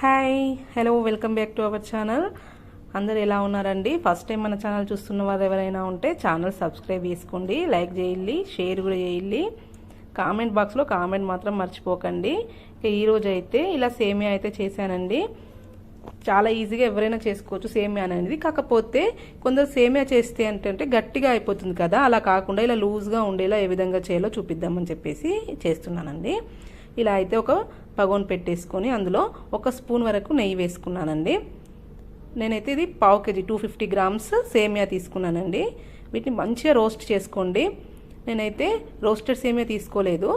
Hi hello welcome back to our channel అందరు ఎలా ఉన్నారండి? ఫస్ట్ టైం మన ఛానల్ చూస్తున్న వారు ఎవరైనా ఉంటే ఛానల్ సబ్స్క్రైబ్ చేసుకోండి లైక్ చేయాలి షేర్ కూడా చేయాలి కామెంట్ బాక్స్లో కామెంట్ మాత్రం మర్చిపోకండి. ఇక ఈరోజు అయితే ఇలా సేమియా అయితే చేశానండి. చాలా ఈజీగా ఎవరైనా చేసుకోవచ్చు సేమియా అనేది. కాకపోతే కొందరు సేమియా చేస్తే ఏంటంటే గట్టిగా అయిపోతుంది కదా. అలా కాకుండా ఇలా లూజ్గా ఉండేలా ఏ విధంగా చేయాలో చూపిద్దామని చెప్పేసి చేస్తున్నానండి. ఇలా అయితే ఒక పగోన్ పెట్టేసుకొని అందులో ఒక స్పూన్ వరకు నెయ్యి వేసుకున్నానండి. నేనైతే ఇది పావు కేజీ టూ ఫిఫ్టీ గ్రామ్స్ సేమియా తీసుకున్నానండి. వీటిని మంచిగా రోస్ట్ చేసుకోండి. నేనైతే రోస్టెడ్ సేమియా తీసుకోలేదు.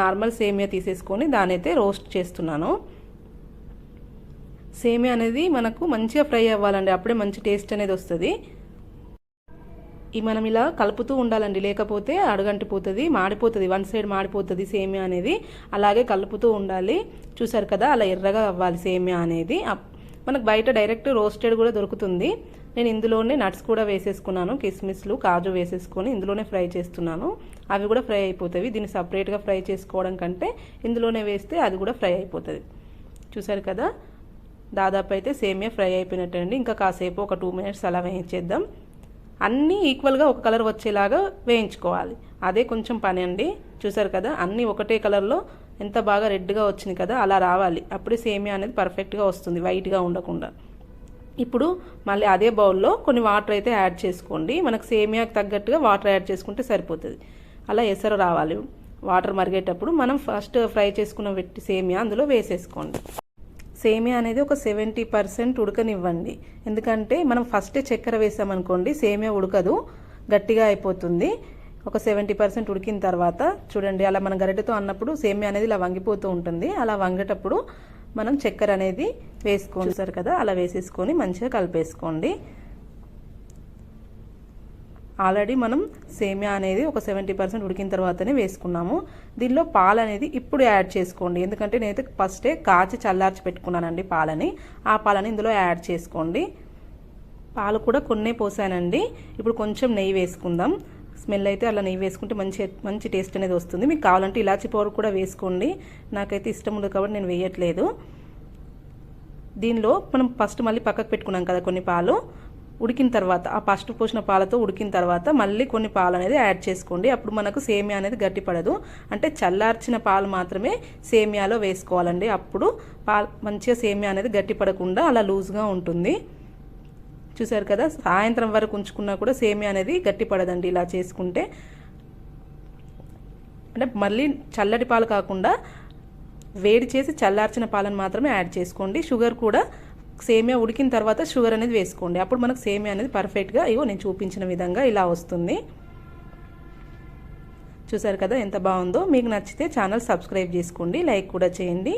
నార్మల్ సేమియా తీసేసుకొని దాని అయితే రోస్ట్ చేస్తున్నాను. సేమియా అనేది మనకు మంచిగా ఫ్రై అవ్వాలండి. అప్పుడే మంచి టేస్ట్ అనేది వస్తుంది. ఈ మనం ఇలా కలుపుతూ ఉండాలండి. లేకపోతే అడుగంటిపోతుంది మాడిపోతుంది. వన్ సైడ్ మాడిపోతుంది సేమియా అనేది. అలాగే కలుపుతూ ఉండాలి. చూసారు కదా అలా ఎర్రగా అవ్వాలి సేమియా అనేది. మనకు బయట డైరెక్ట్ రోస్టెడ్ కూడా దొరుకుతుంది. నేను ఇందులోనే నట్స్ కూడా వేసేసుకున్నాను. కిస్మిస్లు కాజు వేసేసుకొని ఇందులోనే ఫ్రై చేస్తున్నాను. అవి కూడా ఫ్రై అయిపోతాయి దీన్ని సపరేట్గా ఫ్రై చేసుకోవడం కంటే ఇందులోనే వేస్తే అది కూడా ఫ్రై అయిపోతుంది. చూసారు కదా దాదాపు అయితే సేమియా ఫ్రై అయిపోయినట్టండి. ఇంకా కాసేపు ఒక టూ మినిట్స్ అలా వేయించేద్దాం. అన్నీ ఈక్వల్గా ఒక కలర్ వచ్చేలాగా వేయించుకోవాలి. అదే కొంచెం పని అండి. చూసారు కదా అన్నీ ఒకటే కలర్లో ఎంత బాగా రెడ్గా వచ్చింది కదా అలా రావాలి. అప్పుడే సేమియా అనేది పర్ఫెక్ట్గా వస్తుంది వైట్గా ఉండకుండా. ఇప్పుడు మళ్ళీ అదే బౌల్లో కొన్ని వాటర్ అయితే యాడ్ చేసుకోండి. మనకు సేమియాకి తగ్గట్టుగా వాటర్ యాడ్ చేసుకుంటే సరిపోతుంది. అలా ఎసరు రావాలి. వాటర్ మరిగేటప్పుడు మనం ఫస్ట్ ఫ్రై చేసుకున్న పెట్టి సేమియా అందులో వేసేసుకోండి. సేమియా అనేది ఒక సెవెంటీ పర్సెంట్ ఉడకనివ్వండి. ఎందుకంటే మనం ఫస్టే చక్కెర వేసామనుకోండి సేమియా ఉడకదు గట్టిగా అయిపోతుంది. ఒక సెవెంటీ పర్సెంట్ ఉడికిన తర్వాత చూడండి అలా మనం గరిటెతో అన్నప్పుడు సేమియా అనేది ఇలా వంగిపోతూ ఉంటుంది. అలా వంగేటప్పుడు మనం చక్కెర అనేది వేసుకోండి సార్ కదా అలా వేసేసుకొని మంచిగా కలిపేసుకోండి. ఆల్రెడీ మనం సేమియా అనేది ఒక సెవెంటీ పర్సెంట్ ఉడికిన తర్వాతనే వేసుకున్నాము. దీనిలో పాలు అనేది ఇప్పుడు యాడ్ చేసుకోండి. ఎందుకంటే నేనైతే ఫస్టే కాచి చల్లార్చి పెట్టుకున్నానండి పాలని. ఆ పాలని ఇందులో యాడ్ చేసుకోండి. పాలు కూడా కొన్నే పోసానండి. ఇప్పుడు కొంచెం నెయ్యి వేసుకుందాం. స్మెల్ అయితే అలా నెయ్యి వేసుకుంటే మంచి మంచి టేస్ట్ అనేది వస్తుంది. మీకు కావాలంటే ఇలాచి పౌడర్ కూడా వేసుకోండి. నాకైతే ఇష్టం ఉండదు కాబట్టి నేను వేయట్లేదు. దీనిలో మనం ఫస్ట్ మళ్ళీ పక్కకు పెట్టుకున్నాం కదా కొన్ని పాలు. ఉడికిన తర్వాత ఆ ఫస్ట్ పోసిన పాలతో ఉడికిన తర్వాత మళ్ళీ కొన్ని పాలు అనేది యాడ్ చేసుకోండి. అప్పుడు మనకు సేమియా అనేది గట్టిపడదు. అంటే చల్లార్చిన పాలు మాత్రమే సేమియాలో వేసుకోవాలండి. అప్పుడు పాలు మంచిగా సేమియా అనేది గట్టిపడకుండా అలా లూజ్గా ఉంటుంది. చూసారు కదా? సాయంత్రం వరకు ఉంచుకున్నా కూడా సేమియా అనేది గట్టిపడదండి ఇలా చేసుకుంటే. అంటే మళ్ళీ చల్లటి పాలు కాకుండా వేడి చేసి చల్లార్చిన పాలను మాత్రమే యాడ్ చేసుకోండి. షుగర్ కూడా సేమియా ఉడికిన తర్వాత షుగర్ అనేది వేసుకోండి. అప్పుడు మనకు సేమియా అనేది పర్ఫెక్ట్గా ఇగో నేను చూపించిన విధంగా ఇలా వస్తుంది. చూసారు కదా ఎంత బాగుందో? మీకు నచ్చితే ఛానల్ సబ్స్క్రైబ్ చేసుకోండి లైక్ కూడా చేయండి.